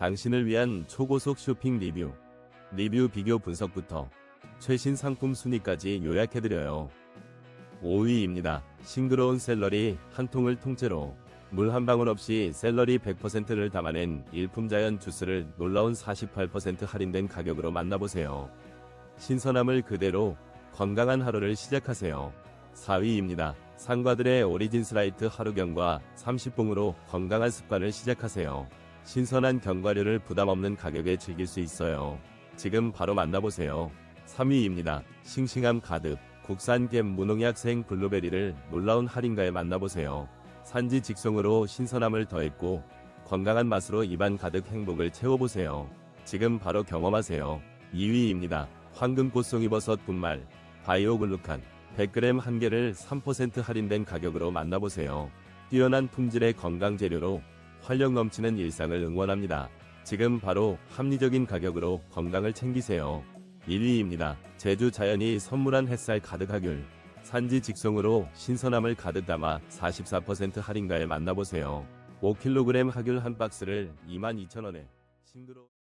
당신을 위한 초고속 쇼핑 리뷰. 리뷰 비교 분석부터 최신 상품 순위까지 요약해드려요. 5위입니다. 싱그러운 샐러리 한 통을 통째로 물 한 방울 없이 샐러리 100%를 담아낸 일품 자연 주스를 놀라운 48% 할인된 가격으로 만나보세요. 신선함을 그대로 건강한 하루를 시작하세요. 4위입니다. 상과들의 오리진스 라이트 하루경과 30봉으로 건강한 습관을 시작하세요. 신선한 견과류를 부담 없는 가격에 즐길 수 있어요. 지금 바로 만나보세요. 3위입니다. 싱싱함 가득 국산 겜 무농약 생 블루베리를 놀라운 할인가에 만나보세요. 산지 직송으로 신선함을 더했고 건강한 맛으로 입안 가득 행복을 채워보세요. 지금 바로 경험하세요. 2위입니다. 황금 꽃 송이버섯 분말 바이오 글루칸 100g 한 개를 3% 할인된 가격으로 만나보세요. 뛰어난 품질의 건강 재료로 활력 넘치는 일상을 응원합니다. 지금 바로 합리적인 가격으로 건강을 챙기세요. 1위입니다. 제주 자연이 선물한 햇살 가득 하귤. 산지 직송으로 신선함을 가득 담아 44% 할인가에 만나보세요. 5kg 하귤 한 박스를 22,000원에 싱그러